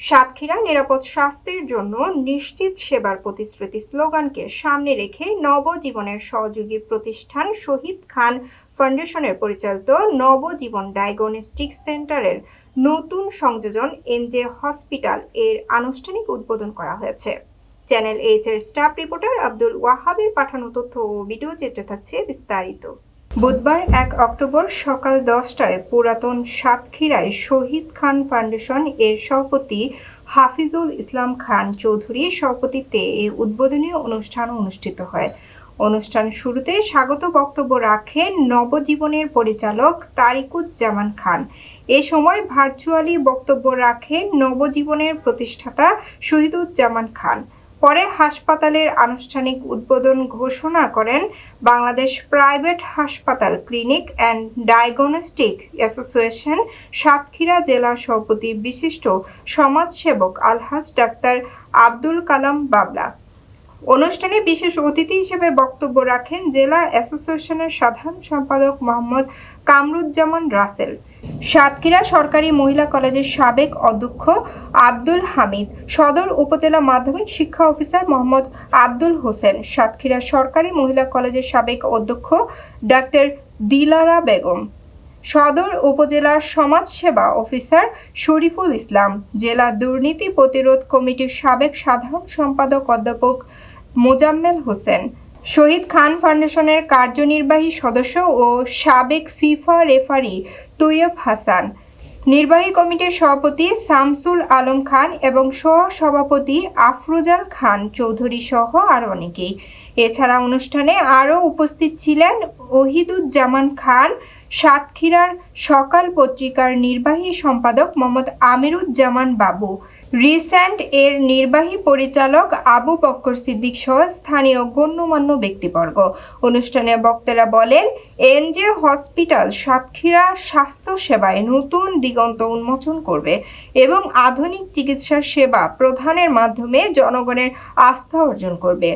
সাতক্ষীরা নিরাপদ স্বাস্থ্যের জন্য নিশ্চিত সেবার প্রতিশ্রুতি স্লোগানকে সামনে রেখে নবজীবনের সহযোগী প্রতিষ্ঠান শহীদ খান ফাউন্ডেশনের পরিচালিত নবজীবন ডায়াগনস্টিক সেন্টারের নতুন সংযোজন এনজে হসপিটাল এর আনুষ্ঠানিক উদ্বোধন করা হয়েছে। চ্যানেল এইচ এর স্টাফ রিপোর্টার আব্দুল ওয়াহাবের পাঠানো তথ্য ও ভিডিও চিত্রে থাকছে বিস্তারিত। বুধবার এক অক্টোবর সকাল দশটায় পুরাতন সাতক্ষীরায় শহীদ খান ফাউন্ডেশন এর সভাপতি হাফিজুল ইসলাম খান চৌধুরীর সভাপতিত্বে এই উদ্বোধনী অনুষ্ঠান অনুষ্ঠিত হয়। অনুষ্ঠান শুরুতে স্বাগত বক্তব্য রাখেন নবজীবনের পরিচালক তারিকুজ্জামান খান। এ সময় ভার্চুয়ালি বক্তব্য রাখেন নবজীবনের প্রতিষ্ঠাতা শহীদুজ্জামান খান। পরে হাসপাতালের আনুষ্ঠানিক উদ্বোধন ঘোষণা করেন বাংলাদেশ প্রাইভেট হাসপাতাল clinic and diagnostic association, Satkhira জেলা সভাপতি বিশিষ্ট সমাজসেবক আলহাজ ডাক্তার আব্দুল কালাম বাবলা। অনুষ্ঠানে বিশেষ অতিথি হিসেবে বক্তব্য রাখেন জেলা অ্যাসোসিয়েশনের সাধারণ সম্পাদক মোহাম্মদ কামরুজ্জামান রাসেল। সাতক্ষীরা সরকারি মহিলা কলেজের সাবেক অধ্যক্ষ আব্দুল হামিদ, সদর উপজেলা মাধ্যমিক শিক্ষা অফিসার মোহাম্মদ আব্দুল হোসেন, সাতক্ষীরা সরকারি মহিলা কলেজের সাবেক অধ্যক্ষ ডাক্তার দিলারা বেগম, সদর উপজেলার সমাজসেবা অফিসার শরীফুল ইসলাম, জেলা দুর্নীতি প্রতিরোধ কমিটির সাবেক সাধারণ সম্পাদক অধ্যাপক মোজাম্মেল হোসেন শহীদ খান ফাউন্ডেশনের কার্যনির্বাহী সদস্য ও সাবেক ফিফা রেফারি তৈয়ব হাসান। নির্বাহী কমিটির সভাপতি শামসুল আলম খান এবং সহ সভাপতি আফরোজাল খান চৌধুরী সহ আরও অনেকেই। এছাড়া অনুষ্ঠানে আরও উপস্থিত ছিলেন ওহিদুজ্জামান খান সাতক্ষীরার সকাল পত্রিকার নির্বাহী সম্পাদক মোহাম্মদ আমিরুজ্জামান বাবু। রিসেন্ট এর নির্বাহী পরিচালক আবু বক্কর সিদ্দিক সহ স্থানীয় গণ্যমান্য ব্যক্তিবর্গ। অনুষ্ঠানে বক্তারা বলেন, এনজে হসপিটাল সাতক্ষীরা স্বাস্থ্য সেবায় নতুন দিগন্ত উন্মোচন করবে এবং আধুনিক চিকিৎসা সেবা প্রদানের মাধ্যমে জনগণের আস্থা অর্জন করবে।